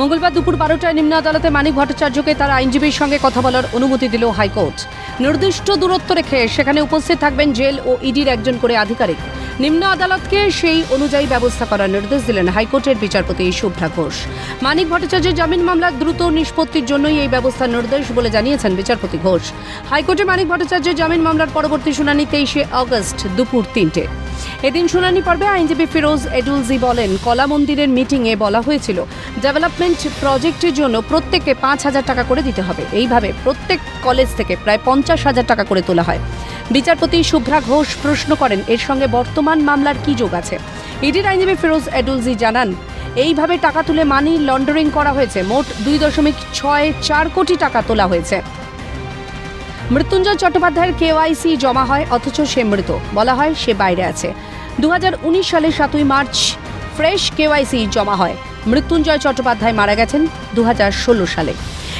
মঙ্গলবার দুপুর বারোটায় নিম্ন আদালতে মানিক ভট্টাচার্যকে তার আইনজীবীর সঙ্গে কথা বলার অনুমতি দিল হাইকোর্ট। নির্দিষ্ট দূরত্ব রেখে সেখানে উপস্থিত থাকবেন জেল ও ইডির একজন করে আধিকারিক। নিম্ন আদালতকে সেই অনুযায়ী ব্যবস্থা করার নির্দেশ দিলেন হাইকোর্টের বিচারপতি শুভ্রা ঘোষ। মানিক ভট্টাচার্যের জামিন মামলার দ্রুত নিষ্পত্তির জন্যই এই ব্যবস্থার নির্দেশ বলে জানিয়েছেন বিচারপতি ঘোষ। হাইকোর্টে মানিক ভট্টাচার্যের জামিন মামলার পরবর্তী শুনানি তেইশে আগস্ট দুপুর তিনটে। এদিন শুনানি পর্বে আইনজীবী ফিরোজ এডুলজি বলেন, কলা মন্দিরের মিটিংয়ে বলা হয়েছিল, ডেভেলপমেন্ট প্রজেক্টের জন্য প্রত্যেককে পাঁচ হাজার টাকা করে দিতে হবে। এইভাবে প্রত্যেক কলেজ থেকে প্রায় পঞ্চাশ হাজার টাকা করে তোলা হয়। বিচারপতি শুভ্রা ঘোষ প্রশ্ন করেন, এর সঙ্গে বর্তমান মামলার কি যোগ আছে? ইডির আইনজীবী ফিরোজ এডুলজি জানান, এইভাবে টাকা তুলে মানি লন্ডারিং করা হয়েছে। মোট দুই দশমিক ছয় চার কোটি টাকা তোলা হয়েছে। মৃত্যুঞ্জয় চট্টোপাধ্যায়ের কেওয়াইসি জমা হয়, অথচ সে মৃত। বলা হয় সে বাইরে আছে। দু সালের সাতই মার্চ ফ্রেশ কেওয়াইসি জমা হয়। মৃত্যুঞ্জয় চট্টোপাধ্যায় মারা গেছেন দু হাজার ষোলো সালে।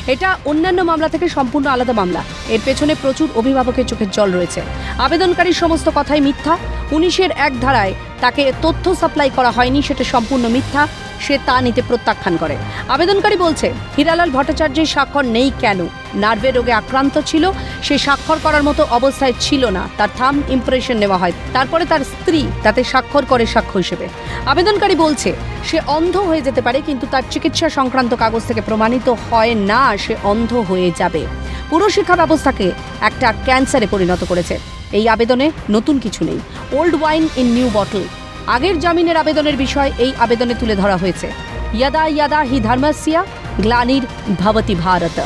এটা অন্যান্য মামলা থেকে সম্পূর্ণ আলাদা মামলা। এর পেছনে প্রচুর অভিভাবকের চোখের জল রয়েছে। আবেদনকারীর সমস্ত কথাই মিথ্যা। উনিশের এক ধারায় তাকে তথ্য সাপ্লাই করা হয়নি, সেটা সম্পূর্ণ মিথ্যা, সে তা নিতে প্রত্যাখ্যান করে। আবেদনকারী বলছে, হীরালাল ভট্টাচার্যের স্বাক্ষর নেই কেন? নার্ভের রোগে আক্রান্ত ছিল, সে স্বাক্ষর করার মতো অবস্থায় ছিল না। তার থাম ইমপ্রেশন নেওয়া হয়। তারপরে তার স্ত্রী তাতে স্বাক্ষর করে সাক্ষ্য হিসেবে। আবেদনকারী বলছে, সে অন্ধ হয়ে যেতে পারে, কিন্তু তার চিকিৎসা সংক্রান্ত কাগজ থেকে প্রমাণিত হয় না, সে অন্ধ হয়ে যাবে। পুরো শিক্ষা ব্যবস্থাকে একটা ক্যান্সারে পরিণত করেছে। এই আবেদনে নতুন কিছু নেই। Old wine in new bottle. আগের জামিনের আবেদনের বিষয় এই আবেদনে তুলে ধরা হয়েছে। ইয়াদা ইয়াদা হি ধর্মস্যা, গ্লানির ভবতি ভারত।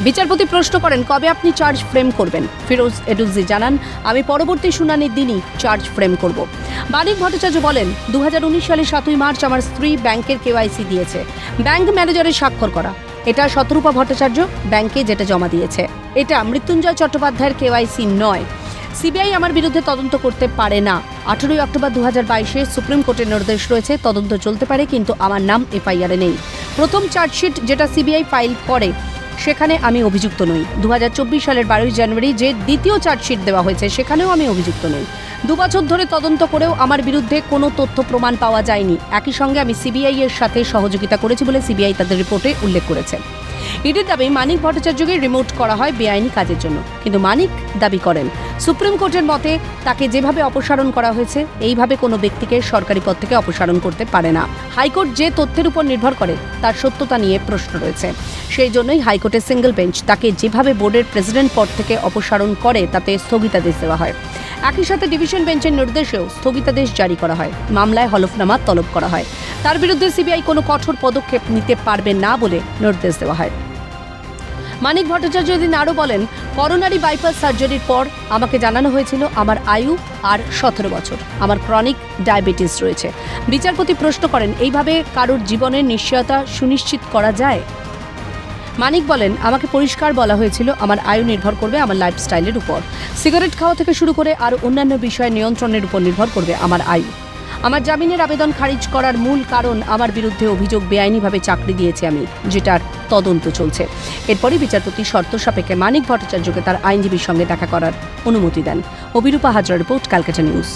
বিচারপতি প্রশ্ন করেন, কবে আপনি চার্জ ফ্রেম করবেন? ফিরোজ এডুজি জানান, আমি পরবর্তী শুনানির দিনই চার্জ ফ্রেম করব। মানিক ভট্টাচার্য বলেন দু সালের সাতই মার্চ আমার স্ত্রী ব্যাংকের কেওয়াইসি দিয়েছে। ব্যাংক ম্যানেজারের স্বাক্ষর করা। এটা শতরূপা ভট্টাচার্য ব্যাংকে যেটা জমা দিয়েছে। এটা মৃত্যুঞ্জয় চট্টোপাধ্যায়ের কেওয়াইসি নয়। সিবিআই আমার বিরুদ্ধে তদন্ত করতে পারে না। আঠেরোই অক্টোবর দু হাজার বাইশে সুপ্রিম কোর্টের নির্দেশ রয়েছে, তদন্ত চলতে পারে, কিন্তু আমার নাম এফআইআরে নেই। প্রথম চার্জশিট যেটা সিবিআই ফাইল করে সেখানে আমি অভিযুক্ত নই। দু হাজার চব্বিশ সালের বারোই জানুয়ারি যে দ্বিতীয় চার্জশিট দেওয়া হয়েছে, সেখানেও আমি অভিযুক্ত নই। দু বছর ধরে তদন্ত করেও আমার বিরুদ্ধে কোনো তথ্য প্রমাণ পাওয়া যায়নি। একই সঙ্গে আমি সিবিআই এর সাথে সহযোগিতা করেছি বলে সিবিআই তাদের রিপোর্টে উল্লেখ করেছে। ইডির দাবি মানিক ভট্টাচার্যকে রিমোট করা হয় বেআইনি কাজের জন্য। কিন্তু মানিক দাবি করেন, সুপ্রিম কোর্টের মতে তাকে যেভাবে অপসারণ করা হয়েছে, এইভাবে কোনো ব্যক্তিকে সরকারি পদ থেকে অপসারণ করতে পারে না। হাইকোর্ট যে তথ্যের উপর নির্ভর করে, তার সত্যতা নিয়ে প্রশ্ন রয়েছে। সেই জন্যই হাইকোর্টের সিঙ্গেল বেঞ্চ তাকে যেভাবে বোর্ডের প্রেসিডেন্ট পদ থেকে অপসারণ করে, তাতে স্থগিতাদেশ দেওয়া হয়। একই সাথে ডিভিশন বেঞ্চের নির্দেশেও স্থগিতাদেশ জারি করা হয়। মামলায় হলফনামা তলব করা হয়। তার বিরুদ্ধে সিবিআই কোনো কঠোর পদক্ষেপ নিতে পারবে না বলে নির্দেশ দেওয়া হয়। মানিক ভট্টাচার্য এদিন আরও বলেন, করোনারি বাইপাস সার্জারির পর আমাকে জানানো হয়েছিল আমার আয়ু আর সতেরো বছর। আমার ক্রনিক ডায়াবেটিস রয়েছে। বিচারপতি প্রশ্ন করেন, এইভাবে কারোর জীবনের নিশ্চয়তা সুনিশ্চিত করা যায়? মানিক বলেন, আমাকে পরিষ্কার বলা হয়েছিল, আমার আয়ু নির্ভর করবে আমার লাইফস্টাইলের উপর। সিগারেট খাওয়া থেকে শুরু করে আর অন্যান্য বিষয় নিয়ন্ত্রণের উপর নির্ভর করবে আমার আয়ু। আমার জামিনের আবেদন খারিজ করার মূল কারণ আমার বিরুদ্ধে অভিযোগ বেআইনিভাবে চাকরি দিয়েছি আমি, যেটার তদন্ত চলছে। এরপরই বিচারপতি শর্ত সাপেক্ষে মানিক ভট্টাচার্যকে তার আইনজীবীর সঙ্গে দেখা করার অনুমতি দেন। Abhirupa Hazra report, Calcutta news.